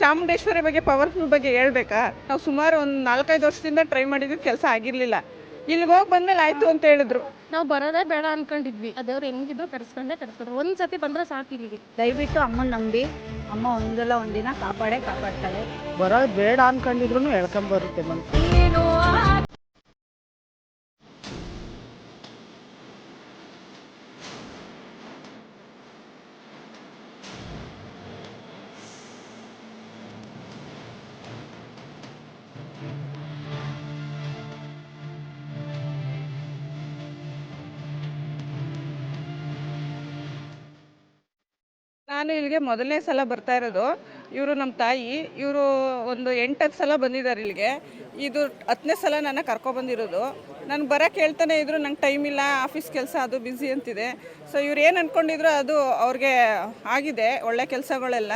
ಚಾಮುಂಡೇಶ್ವರಿ ಬಗ್ಗೆ ಪವರ್ಫುಲ್ ಬಗ್ಗೆ ಹೇಳ್ಬೇಕಾ? ನಾವು ಸುಮಾರು ಒಂದು ನಾಲ್ಕೈದು ವರ್ಷದಿಂದ ಟ್ರೈ ಮಾಡಿದ್ವಿ ಕೆಲಸ ಆಗಿರ್ಲಿಲ್ಲ. ಇಲ್ಲಿಗೆ ಹೋಗಿ ಬಂದ್ಮೇಲೆ ಆಯ್ತು ಅಂತ ಹೇಳಿದ್ರು. ನಾವು ಬರೋದೇ ಬೇಡ ಅನ್ಕೊಂಡಿದ್ವಿ. ಅದೇವ್ರು ಹೆಂಗಿದ್ರು ಕರ್ಸ್ಕೊಂಡೆ ಕರ್ಸ್ಕೊಂಡ್ರು. ಒಂದ್ ಸತಿ ಬಂದ್ರೆ ಸಾಕು ಇಲ್ಲಿಗೆ. ದಯವಿಟ್ಟು ಅಮ್ಮನ ನಂಬಿ ಅಮ್ಮ ಒಂದಲ್ಲ ಒಂದಿನ ಕಾಪಾಡೇ ಕಾಪಾಡ್ತಾಳೆ ಬರೋದು ಬೇಡ ಅನ್ಕೊಂಡಿದ್ರು ಹೇಳ್ಕೊಂಬರುತ್ತೆ ಮನ್ಸು. ನಾನು ಇಲ್ಲಿಗೆ ಮೊದಲನೇ ಸಲ ಬರ್ತಾ ಇರೋದು. ಇವರು ನಮ್ಮ ತಾಯಿ, ಇವರು ಒಂದು ಎಂಟತ್ತು ಸಲ ಬಂದಿದ್ದಾರೆ ಇಲ್ಲಿಗೆ. ಇದು ಹತ್ತನೇ ಸಲ ನನ್ನ ಕರ್ಕೊಬಂದಿರೋದು. ನಾನು ಬರೋಕ್ಕೆ ಹೇಳ್ತಾನೆ ಇದ್ರು, ನಂಗೆ ಟೈಮ್ ಇಲ್ಲ ಆಫೀಸ್ ಕೆಲಸ ಅದು ಬ್ಯುಸಿ ಅಂತಿದೆ. ಸೊ ಇವ್ರು ಏನು ಅಂದ್ಕೊಂಡಿದ್ರು ಅದು ಅವ್ರಿಗೆ ಆಗಿದೆ, ಒಳ್ಳೆ ಕೆಲಸಗಳೆಲ್ಲ.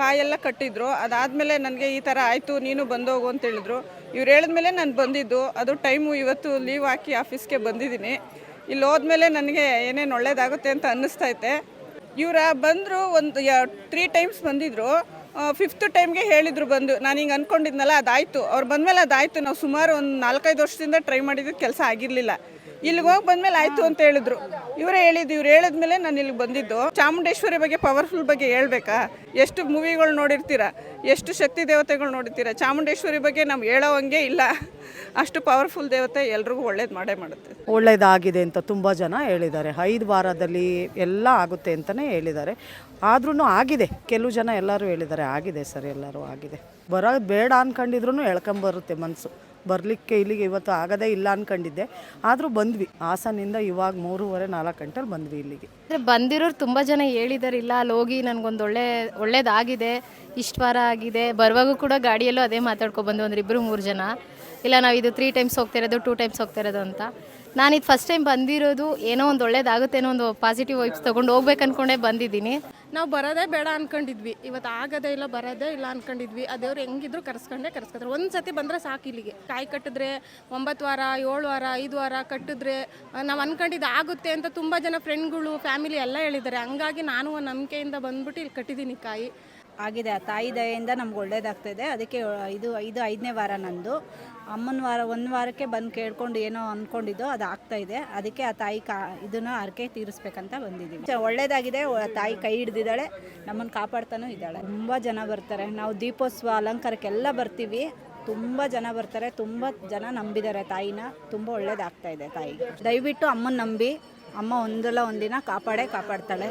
ಕಾಯೆಲ್ಲ ಕಟ್ಟಿದ್ರು. ಅದಾದಮೇಲೆ ನನಗೆ ಈ ಥರ ಆಯಿತು, ನೀನು ಬಂದೋಗು ಅಂತ ಹೇಳಿದ್ರು. ಇವ್ರು ಹೇಳಿದ್ಮೇಲೆ ನಾನು ಬಂದಿದ್ದು. ಅದು ಟೈಮು ಇವತ್ತು ಲೀವ್ ಹಾಕಿ ಆಫೀಸ್ಗೆ ಬಂದಿದ್ದೀನಿ. ಇಲ್ಲಿ ಹೋದ್ಮೇಲೆ ನನಗೆ ಏನೇನು ಒಳ್ಳೇದಾಗುತ್ತೆ ಅಂತ ಅನ್ನಿಸ್ತೈತೆ ಇವರ ಬಂದರು ಒಂದು ತ್ರೀ ಟೈಮ್ಸ್ ಬಂದಿದ್ರು. ಫಿಫ್ತ್ ಟೈಮ್ಗೆ ಹೇಳಿದ್ರು ಬಂದು, ನಾನು ಹಿಂಗೆ ಅಂದ್ಕೊಂಡಿದ್ನಲ್ಲ ಅದಾಯಿತು. ಅವ್ರು ಬಂದಮೇಲೆ ಅದಾಯಿತು. ನಾವು ಸುಮಾರು ಒಂದು ನಾಲ್ಕೈದು ವರ್ಷದಿಂದ ಟ್ರೈ ಮಾಡಿದ್ದು ಕೆಲಸ ಆಗಿರಲಿಲ್ಲ. ಇಲ್ಲಿಗೆ ಹೋಗಿ ಬಂದಮೇಲೆ ಆಯಿತು ಅಂತ ಹೇಳಿದ್ರು. ಇವರೇ ಹೇಳಿದ್ದು, ಇವ್ರು ಹೇಳಿದ್ಮೇಲೆ ನಾನು ಇಲ್ಲಿಗೆ ಬಂದಿದ್ದು. ಚಾಮುಂಡೇಶ್ವರಿ ಬಗ್ಗೆ ಪವರ್ಫುಲ್ ಬಗ್ಗೆ ಹೇಳ್ಬೇಕಾ? ಎಷ್ಟು ಮೂವಿಗಳು ನೋಡಿರ್ತೀರ? ಎಷ್ಟು ಶಕ್ತಿ ದೇವತೆಗಳು ನೋಡಿರ್ತೀರ? ಚಾಮುಂಡೇಶ್ವರಿ ಬಗ್ಗೆ ನಾವು ಹೇಳೋವಂಗೆ ಇಲ್ಲ. ಅಷ್ಟು ಪವರ್ಫುಲ್ ದೇವತೆ ಎಲ್ರಿಗೂ ಒಳ್ಳೇದು ಮಾಡೇ ಮಾಡುತ್ತೆ. ಒಳ್ಳೇದಾಗಿದೆ ಅಂತ ತುಂಬ ಜನ ಹೇಳಿದ್ದಾರೆ. ಐದು ವಾರದಲ್ಲಿ ಎಲ್ಲ ಆಗುತ್ತೆ ಅಂತಲೇ ಹೇಳಿದ್ದಾರೆ. ಆದ್ರೂ ಆಗಿದೆ. ಕೆಲವು ಜನ ಎಲ್ಲರೂ ಹೇಳಿದ್ದಾರೆ ಆಗಿದೆ ಸರ್ ಎಲ್ಲರೂ ಆಗಿದೆ. ಬರೋದು ಬೇಡ ಅನ್ಕೊಂಡಿದ್ರು ಎಳ್ಕೊಂಬರುತ್ತೆ ಮನಸ್ಸು ಬರಲಿಕ್ಕೆ ಇಲ್ಲಿಗೆ ಇವತ್ತು ಆಗದೇ ಇಲ್ಲ ಅನ್ಕೊಂಡಿದ್ದೆ. ಆದರೂ ಬಂದ್ವಿ. ಹಾಸನಿಂದ ಇವಾಗ ಮೂರುವರೆ ನಾಲ್ಕು ಗಂಟೆಲಿ ಬಂದ್ವಿ ಇಲ್ಲಿಗೆ. ಅಂದರೆ ಬಂದಿರೋರು ತುಂಬ ಜನ ಹೇಳಿದಾರೆ ಇಲ್ಲ ಅಲ್ಲಿ ಹೋಗಿ ನನಗೊಂದು ಒಳ್ಳೆ ಒಳ್ಳೇದಾಗಿದೆ. ಇಷ್ಟು ವಾರ ಆಗಿದೆ. ಬರುವಾಗೂ ಕೂಡ ಗಾಡಿಯಲ್ಲೂ ಅದೇ ಮಾತಾಡ್ಕೊಬಂದು ಅಂದ್ರೆ ಇಬ್ರು ಮೂರು ಜನ. ಇಲ್ಲ, ನಾವು ಇದು ತ್ರೀ ಟೈಮ್ಸ್ ಹೋಗ್ತಿರೋದು ಟೂ ಟೈಮ್ಸ್ ಹೋಗ್ತಿರೋದು ಅಂತ. ನಾನು ಇದು ಫಸ್ಟ್ ಟೈಮ್ ಬಂದಿರೋದು ಏನೋ ಒಂದು ಒಳ್ಳೇದಾಗುತ್ತೆ, ಏನೋ ಒಂದು ಪಾಸಿಟಿವ್ ವೈಬ್ಸ್ ತೊಗೊಂಡು ಹೋಗ್ಬೇಕು ಅಂದ್ಕೊಂಡೇ ಬಂದಿದ್ದೀನಿ. ನಾವು ಬರೋದೇ ಬೇಡ ಅಂದ್ಕೊಂಡಿದ್ವಿ ಇವತ್ತು ಆಗೋದೇ ಇಲ್ಲ, ಬರೋದೇ ಇಲ್ಲ ಅನ್ಕೊಂಡಿದ್ವಿ. ಅದೇವ್ರು ಹೆಂಗಿದ್ರು ಕರ್ಸ್ಕೊಂಡೆ ಕರ್ಸ್ಕೊತಾರೆ. ಒಂದು ಸತಿ ಬಂದರೆ ಸಾಕು ಇಲ್ಲಿಗೆ. ಕಾಯಿ ಕಟ್ಟಿದ್ರೆ ಒಂಬತ್ತು ವಾರ, ಏಳು ವಾರ, ಐದು ವಾರ ಕಟ್ಟಿದ್ರೆ ನಾವು ಅಂದ್ಕೊಂಡಿದ್ದು ಆಗುತ್ತೆ ಅಂತ ತುಂಬ ಜನ ಫ್ರೆಂಡ್ಗಳು ಫ್ಯಾಮಿಲಿ ಎಲ್ಲ ಹೇಳಿದ್ದಾರೆ. ಹಂಗಾಗಿ ನಾನು ಒಂದು ನಂಬಿಕೆಯಿಂದ ಬಂದ್ಬಿಟ್ಟು ಇಲ್ಲಿ ಕಟ್ಟಿದ್ದೀನಿ ಕಾಯಿ. ಆಗಿದೆ. ಆ ತಾಯಿ ದಯೆಯಿಂದ ನಮ್ಗೆ ಒಳ್ಳೇದಾಗ್ತಾಯಿದೆ ಅದಕ್ಕೆ ಇದು ಇದು ಐದನೇ ವಾರ ನಂದು. ಅಮ್ಮನ ವಾರ, ಒಂದು ವಾರಕ್ಕೆ ಬಂದು ಕೇಳ್ಕೊಂಡು ಏನೋ ಅಂದ್ಕೊಂಡಿದ್ದೋ ಅದು ಆಗ್ತಾ ಇದೆ. ಅದಕ್ಕೆ ಆ ತಾಯಿ ಕಾ, ಇದನ್ನ ಹರಕೆ ತೀರಿಸ್ಬೇಕಂತ ಬಂದಿದ್ದೀವಿ. ಒಳ್ಳೇದಾಗಿದೆ. ತಾಯಿ ಕೈ ಹಿಡ್ದಿದ್ದಾಳೆ. ನಮ್ಮನ್ನು ಕಾಪಾಡ್ತಾನೂ ಇದ್ದಾಳೆ. ತುಂಬ ಜನ ಬರ್ತಾರೆ. ನಾವು ದೀಪೋತ್ಸವ, ಅಲಂಕಾರಕ್ಕೆಲ್ಲ ಬರ್ತೀವಿ. ತುಂಬ ಜನ ಬರ್ತಾರೆ. ತುಂಬ ಜನ ನಂಬಿದ್ದಾರೆ ತಾಯಿನ. ತುಂಬ ಒಳ್ಳೇದಾಗ್ತಾ ಇದೆ ತಾಯಿಗೆ ದಯವಿಟ್ಟು ಅಮ್ಮನ ನಂಬಿ, ಅಮ್ಮ ಒಂದಲ್ಲ ಒಂದಿನ ಕಾಪಾಡೇ ಕಾಪಾಡ್ತಾಳೆ.